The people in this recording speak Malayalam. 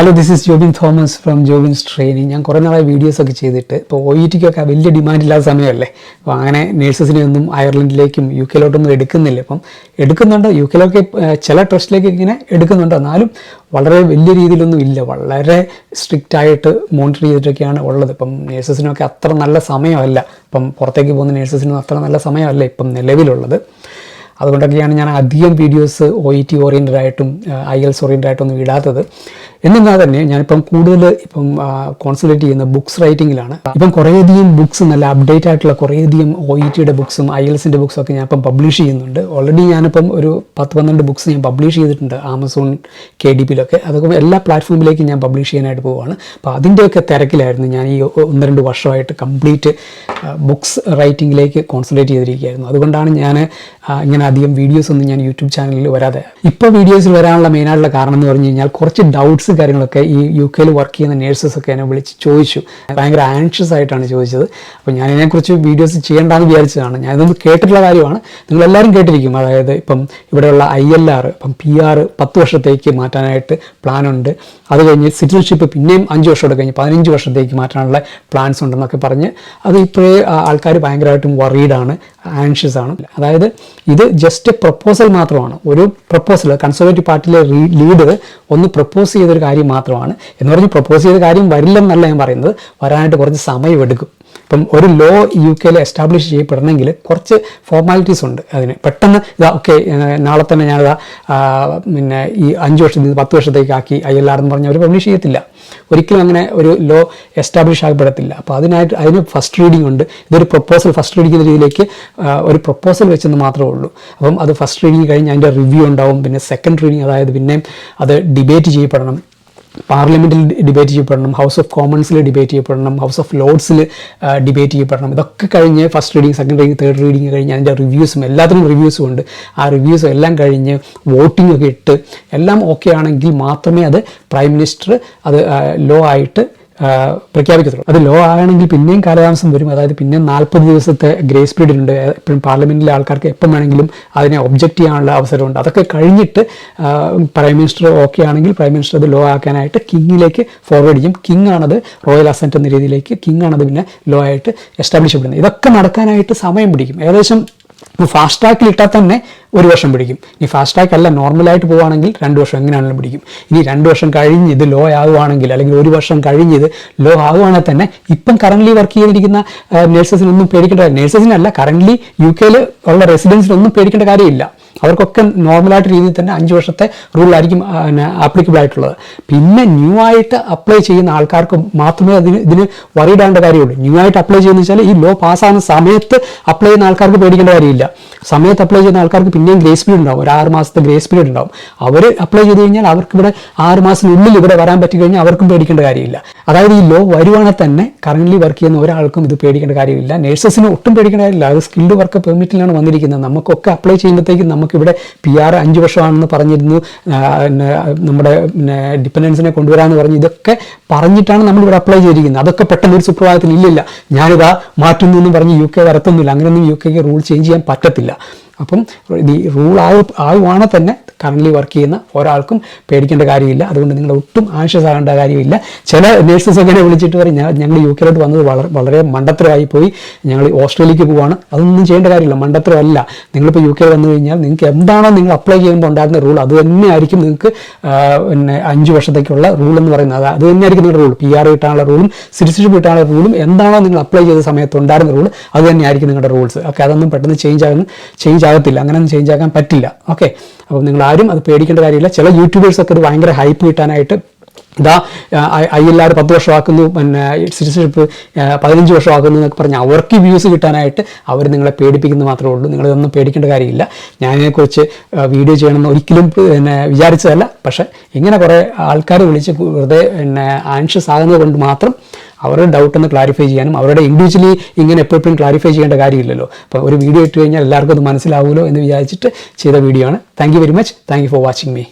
Hello this is Jobin Thomas from Jobins training ഞാൻ കുറേ നാളായി വീഡിയോസൊക്കെ ചെയ്തിട്ട് ഇപ്പോൾ ഒ ഇ ടിക്കൊക്കെ വലിയ ഡിമാൻഡ് ഇല്ലാത്ത സമയമല്ലേ? അപ്പോൾ അങ്ങനെ നേഴ്സസിനെ ഒന്നും അയർലൻഡിലേക്കും യു കെയിലോട്ടൊന്നും എടുക്കുന്നില്ല. ഇപ്പം എടുക്കുന്നുണ്ട് യു കെയിലൊക്കെ ചില ട്രസ്റ്റിലേക്ക് ഇങ്ങനെ എടുക്കുന്നുണ്ട്. എന്നാലും വളരെ വലിയ രീതിയിലൊന്നും ഇല്ല. വളരെ സ്ട്രിക്റ്റ് ആയിട്ട് മോണിറ്റർ ചെയ്തിട്ടൊക്കെയാണ് ഉള്ളത്. ഇപ്പം നേഴ്സസിനൊക്കെ അത്ര നല്ല സമയമല്ല. ഇപ്പം പുറത്തേക്ക് പോകുന്ന നേഴ്സസിനും അത്ര നല്ല സമയമല്ല ഇപ്പം നിലവിലുള്ളത്. അതുകൊണ്ടൊക്കെയാണ് ഞാൻ അധികം videos O E T oriented ആയിട്ടും ഐ എൽസ് ഓറിയന്റഡ് ആയിട്ടും ഒന്നും ഇടാത്തത്. എന്നിരുന്നാൽ തന്നെ ഞാനിപ്പം കൂടുതൽ ഇപ്പം കോൺസെൻട്രേറ്റ് ചെയ്യുന്ന ബുക്സ് റൈറ്റിങ്ങിലാണ് ഇപ്പം കുറേയധികം ബുക്സ് നല്ല അപ്ഡേറ്റ് ആയിട്ടുള്ള കുറേയധികം ഒ ഇ ടിയുടെ ബുക്സും ഐ എൽസിന്റെ ബുക്സും ഒക്കെ ഞാൻ ഇപ്പം പബ്ലിഷ് ചെയ്യുന്നുണ്ട്. ഓൾറെഡി ഞാനിപ്പം ഒരു പത്ത് പന്ത്രണ്ട് ബുക്സ് ഞാൻ പബ്ലിഷ് ചെയ്തിട്ടുണ്ട് ആമസോൺ കെ ഡി പിയിലൊക്കെ അതൊക്കെ എല്ലാ പ്ലാറ്റ്ഫോമിലേക്കും ഞാൻ പബ്ലിഷ് ചെയ്യാനായിട്ട് പോവുകയാണ് അപ്പോൾ അതിന്റെയൊക്കെ തിരക്കിലായിരുന്നു ഞാൻ ഈ ഒന്ന് രണ്ട് വർഷമായിട്ട് കംപ്ലീറ്റ് ബുക്സ് റൈറ്റിങ്ങിലേക്ക് കോൺസെൻട്രേറ്റ് ചെയ്തിരിക്കുകയായിരുന്നു. അതുകൊണ്ടാണ് ഞാൻ ഇങ്ങനെ അധികം വീഡിയോസ് ഒന്നും ഞാൻ യൂട്യൂബ് ചാനലിൽ വരാതെ. ഇപ്പോൾ വീഡിയോസിൽ വരാനുള്ള മെയിനായിട്ടുള്ള കാരണം എന്ന് പറഞ്ഞു കഴിഞ്ഞാൽ കുറച്ച് ഡൗട്ട്സ് കാര്യങ്ങളൊക്കെ ഈ യു കെയിൽ വർക്ക് ചെയ്യുന്ന നേഴ്സസ് ഒക്കെ എന്നെ വിളിച്ച് ചോദിച്ചു. ഭയങ്കര ആൻഷ്യസ് ആയിട്ടാണ് ചോദിച്ചത്. അപ്പോൾ ഞാൻ ഇതിനെക്കുറിച്ച് വീഡിയോസ് ചെയ്യേണ്ടെന്ന് വിചാരിച്ചതാണ്. ഞാൻ ഇതൊന്നും കേട്ടിട്ടുള്ള കാര്യമാണ്. നിങ്ങൾ എല്ലാവരും കേട്ടിരിക്കും. അതായത് ഇപ്പം ഇവിടെയുള്ള ഐ എൽ ആർ ഇപ്പം പി ആർ പത്ത് വർഷത്തേക്ക് മാറ്റാനായിട്ട് പ്ലാനുണ്ട്. അത് കഴിഞ്ഞ് സിറ്റിസൺഷിപ്പ് പിന്നെയും അഞ്ച് വർഷമോടെ കഴിഞ്ഞ് പതിനഞ്ച് വർഷത്തേക്ക് മാറ്റാനുള്ള പ്ലാൻസ് ഉണ്ടെന്നൊക്കെ പറഞ്ഞ് അത് ഇപ്പോഴേ ആൾക്കാർ ഭയങ്കരമായിട്ടും വറീഡാണ് ആൻഷ്യസ് ആണ്. അതായത് ഇത് ജസ്റ്റ് പ്രപ്പോസൽ മാത്രമാണ്. ഒരു പ്രപ്പോസൽ കൺസർവേറ്റീവ് പാർട്ടിയിലെ ലീഡർ ഒന്ന് പ്രപ്പോസ് ചെയ്തൊരു കാര്യം മാത്രമാണ്. എന്ന് പറഞ്ഞ് പ്രപ്പോസ് ചെയ്ത കാര്യം വരില്ലെന്നല്ല ഞാൻ പറയുന്നത്. വരാനായിട്ട് കുറച്ച് സമയമെടുക്കും. ഇപ്പം ഒരു ലോ യു കെയിൽ എസ്റ്റാബ്ലിഷ് ചെയ്യപ്പെടണമെങ്കിൽ കുറച്ച് ഫോർമാലിറ്റീസ് ഉണ്ട് അതിന്. പെട്ടെന്ന് ഇതാ ഓക്കെ നാളെ തന്നെ ഞാനിതാ പിന്നെ ഈ അഞ്ച് വർഷത്തിൽ പത്ത് വർഷത്തേക്ക് ആക്കി ഐ എൽ ആർ എന്ന് പറഞ്ഞാൽ അവർ പബ്ലിഷ് ചെയ്യത്തില്ല. ഒരിക്കലും അങ്ങനെ ഒരു ലോ എസ്റ്റാബ്ലിഷ് ആകപ്പെടത്തില്ല. അപ്പോൾ അതിനായിട്ട് അതിന് ഫസ്റ്റ് റീഡിംഗ് ഉണ്ട്. ഇതൊരു പ്രപ്പോസൽ ഫസ്റ്റ് റീഡിംഗ് എന്ന രീതിയിലേക്ക് ഒരു പ്രപ്പോസൽ വെച്ചെന്ന് മാത്രമേ ഉള്ളൂ. അപ്പം അത് ഫസ്റ്റ് റീഡിംഗ് കഴിഞ്ഞ് അതിന്റെ റിവ്യൂ ഉണ്ടാവും. പിന്നെ സെക്കൻഡ് റീഡിംഗ് അതായത് പിന്നെയും അത് ഡിബേറ്റ് ചെയ്യപ്പെടണം. പാർലമെന്റിൽ ഡിബേറ്റ് ചെയ്യപ്പെടണം ഹൗസ് ഓഫ് കോമൺസിൽ ഡിബേറ്റ് ചെയ്യപ്പെടണം ഹൗസ് ഓഫ് ലോർഡ്സിൽ ഡിബേറ്റ് ചെയ്യപ്പെടണം. ഇതൊക്കെ കഴിഞ്ഞ് first reading second reading third reading കഴിഞ്ഞ് അതിന്റെ റിവ്യൂസും എല്ലാത്തിനും റിവ്യൂസും ഉണ്ട്. ആ റിവ്യൂസും എല്ലാം കഴിഞ്ഞ് വോട്ടിംഗ് ഒക്കെ ഇട്ട് എല്ലാം ഓക്കെ ആണെങ്കിൽ മാത്രമേ അത് പ്രൈം മിനിസ്റ്റർ അത് ലോ ആയിട്ട് പ്രഖ്യാപിക്കത്തുള്ളൂ. അത് ലോ ആണെങ്കിൽ പിന്നെയും കാലതാമസം വരും. അതായത് പിന്നെ നാൽപ്പത് ദിവസത്തെ ഗ്രേസ് പീരീഡ് ഉണ്ട്. എപ്പോഴും പാർലമെന്റിലെ ആൾക്കാർക്ക് എപ്പം വേണമെങ്കിലും അതിനെ ഒബ്ജക്റ്റ് ചെയ്യാനുള്ള അവസരമുണ്ട്. അതൊക്കെ കഴിഞ്ഞിട്ട് പ്രൈം മിനിസ്റ്റർ ഓക്കെ ആണെങ്കിൽ പ്രൈം മിനിസ്റ്റർ അത് ലോ ആക്കാനായിട്ട് കിങ്ങിലേക്ക് ഫോർവേഡ് ചെയ്യും. കിങ് ആണത് റോയൽ അസന്റ് എന്ന രീതിയിലേക്ക് കിങ് ആണത് പിന്നെ ലോ ആയിട്ട് എസ്റ്റാബ്ലിഷ് ചെയ്യപ്പെടുന്നത്. ഇതൊക്കെ നടക്കാനായിട്ട് സമയം പിടിക്കും. ഏകദേശം ഫാസ്റ്റ് ട്രാക്കിൽ ഇട്ടാൽ തന്നെ ഒരു വർഷം പിടിക്കും. ഇനി ഫാസ്റ്റ് ട്രാക്ക് അല്ല നോർമലായിട്ട് പോവുകയാണെങ്കിൽ രണ്ട് വർഷം എങ്ങനെയാണെങ്കിലും പിടിക്കും. ഇനി രണ്ട് വർഷം കഴിഞ്ഞ് ഇത് ലോ ആവുകയാണെങ്കിൽ അല്ലെങ്കിൽ ഒരു വർഷം കഴിഞ്ഞ് ഇത് ലോ ആവുകയാണെങ്കിൽ തന്നെ ഇപ്പം കറന്റ്ലി വർക്ക് ചെയ്തിരിക്കുന്ന നേഴ്സസിനൊന്നും പേടിക്കേണ്ട നേഴ്സസിനല്ല കറന്റ്ലി യു കെയിൽ ഉള്ള റെസിഡൻസിനൊന്നും പേടിക്കേണ്ട കാര്യമില്ല. അവർക്കൊക്കെ നോർമലായിട്ട് രീതിയിൽ തന്നെ അഞ്ച് വർഷത്തെ റൂളായിരിക്കും ആപ്ലിക്കബിൾ ആയിട്ടുള്ളത്. പിന്നെ ന്യൂ ആയിട്ട് അപ്ലൈ ചെയ്യുന്ന ആൾക്കാർക്ക് മാത്രമേ അതിന് ഇതിന് വറിയിടേണ്ട കാര്യമുള്ളൂ. ന്യൂ ആയിട്ട് അപ്ലൈ ചെയ്യുന്ന വെച്ചാൽ ഈ ലോ പാസ്സാകുന്ന സമയത്ത് അപ്ലൈ ചെയ്യുന്ന ആൾക്കാർക്ക് പേടിക്കേണ്ട കാര്യമില്ല. സമയത്ത് അപ്ലൈ ചെയ്യുന്ന ആൾക്കാർക്ക് പിന്നെയും ഗ്രേസ് പീരീഡ് ഉണ്ടാവും. ഒരു ആറ് മാസത്തെ ഗ്രേസ് പീരീഡ് ഉണ്ടാവും. അവർ അപ്ലൈ ചെയ്ത് കഴിഞ്ഞാൽ അവർക്ക് ഇവിടെ ആറ് മാസത്തിനുള്ളിൽ ഇവിടെ വരാൻ പറ്റി കഴിഞ്ഞാൽ അവർക്കും പേടിക്കേണ്ട കാര്യമില്ല. അതായത് ഈ ലോ വരുവാണെങ്കിൽ തന്നെ കറന്റ്ലി വർക്ക് ചെയ്യുന്ന ഒരാൾക്കും ഇത് പേടിക്കേണ്ട കാര്യമില്ല. നേഴ്സസിന് ഒട്ടും പേടിക്കേണ്ട കാര്യമില്ല. അത് സ്കിൽഡ് വർക്ക് പെർമിറ്റിലാണ് വന്നിരിക്കുന്നത്. നമുക്കൊക്കെ അപ്ലൈ ചെയ്യുമ്പോഴത്തേക്കും നമുക്കിവിടെ പി ആർ അഞ്ച് വർഷമാണെന്ന് പറഞ്ഞിരുന്നു. നമ്മുടെ പിന്നെ ഡിപ്പെൻഡൻസിനെ കൊണ്ടുവരാമെന്ന് പറഞ്ഞ് ഇതൊക്കെ പറഞ്ഞിട്ടാണ് നമ്മളിവിടെ അപ്ലൈ ചെയ്തിരിക്കുന്നത്. അതൊക്കെ പെട്ടെന്ന് ഒരു സുപ്രഭാതത്തിൽ ഇല്ലില്ല. ഞാനിതാ മാറ്റുന്നു എന്ന് പറഞ്ഞ് യു കെ വരത്തൊന്നുമില്ല. അങ്ങനെയൊന്നും യു കെക്ക് റൂൾ ചേഞ്ച് ചെയ്യാൻ പറ്റത്തില്ല. അപ്പം ഈ റൂൾ ആവു ആവുവാണെ തന്നെ കറന്റ്ലി വർക്ക് ചെയ്യുന്ന ഒരാൾക്കും പേടിക്കേണ്ട കാര്യമില്ല. അതുകൊണ്ട് നിങ്ങൾ ഒട്ടും ആൻഷ്യസ് ആകേണ്ട കാര്യമില്ല. ചില നേഴ്സസ് ഒക്കെ വിളിച്ചിട്ട് പറയും ഞങ്ങൾ യു കെയിലോട്ട് വന്നത് വളരെ വളരെ മണ്ടത്തരമായി പോയി ഞങ്ങൾ ഓസ്ട്രേലിയക്ക് പോവാണ്. അതൊന്നും ചെയ്യേണ്ട കാര്യമില്ല. മണ്ടത്തരമല്ല. നിങ്ങളിപ്പോൾ യു കെ വന്നു കഴിഞ്ഞാൽ നിങ്ങൾക്ക് എന്താണോ നിങ്ങൾ അപ്ലൈ ചെയ്യുമ്പോൾ ഉണ്ടാകുന്ന റൂൾ അത് തന്നെയായിരിക്കും നിങ്ങൾക്ക് പിന്നെ അഞ്ച് വർഷത്തേക്കുള്ള റൂൾ എന്ന് പറയുന്നത്. അത് അത് തന്നെയായിരിക്കും നിങ്ങളുടെ റൂൾ പി ആർ കിട്ടാനുള്ള റൂളും സിറ്റിസൺഷിപ്പ് കിട്ടാനുള്ള റൂളും എന്താണോ നിങ്ങൾ അപ്ലൈ ചെയ്ത സമയത്ത് ഉണ്ടായിരുന്ന റൂൾ അത് തന്നെയായിരിക്കും നിങ്ങളുടെ റൂൾസ് ഓക്കെ അതൊന്നും പെട്ടെന്ന് ചേഞ്ച് ആകുന്നു ചേഞ്ച് ആകത്തില്ല. അങ്ങനെയൊന്നും ചേഞ്ച് ആക്കാൻ പറ്റില്ല. ഓക്കെ അപ്പോൾ നിങ്ങൾ ആരും അത് പേടിക്കേണ്ട കാര്യമില്ല. ചില യൂട്യൂബേഴ്സൊക്കെ ഇത് ഭയങ്കര ഹൈപ്പ് കിട്ടാനായിട്ട് ഇതാ ഐ എൽ ആർ പത്ത് വർഷമാക്കുന്നു പിന്നെ സിറ്റിസൺഷിപ്പ് പതിനഞ്ച് വർഷമാക്കുന്നു എന്നൊക്കെ പറഞ്ഞ് അവർക്ക് വ്യൂസ് കിട്ടാനായിട്ട് അവർ നിങ്ങളെ പേടിപ്പിക്കുന്നത് മാത്രമേ ഉള്ളൂ. നിങ്ങളിതൊന്നും പേടിക്കേണ്ട കാര്യമില്ല. ഞാനതിനെക്കുറിച്ച് വീഡിയോ ചെയ്യണമെന്ന് ഒരിക്കലും പിന്നെ വിചാരിച്ചതല്ല. പക്ഷേ ഇങ്ങനെ കുറേ ആൾക്കാർ വിളിച്ച് വെറുതെ പിന്നെ ആൻഷ്യസ് ആകുന്നത് കൊണ്ട് മാത്രം അവരുടെ ഡൗട്ട് ഒന്ന് ക്ലാരിഫൈ ചെയ്യാനും അവരുടെ ഇൻഡിവിജ്വലി ഇങ്ങനെ എപ്പോഴും ക്ലാരിഫൈ ചെയ്യേണ്ട കാര്യമില്ലല്ലോ. അപ്പോൾ ഒരു വീഡിയോ ഇട്ട് കഴിഞ്ഞാൽ എല്ലാവർക്കും അത് മനസ്സിലാവുമല്ലോ എന്ന് വിചാരിച്ചിട്ട് ചെയ്ത വീഡിയോ ആണ്. Thank very much thank for watching me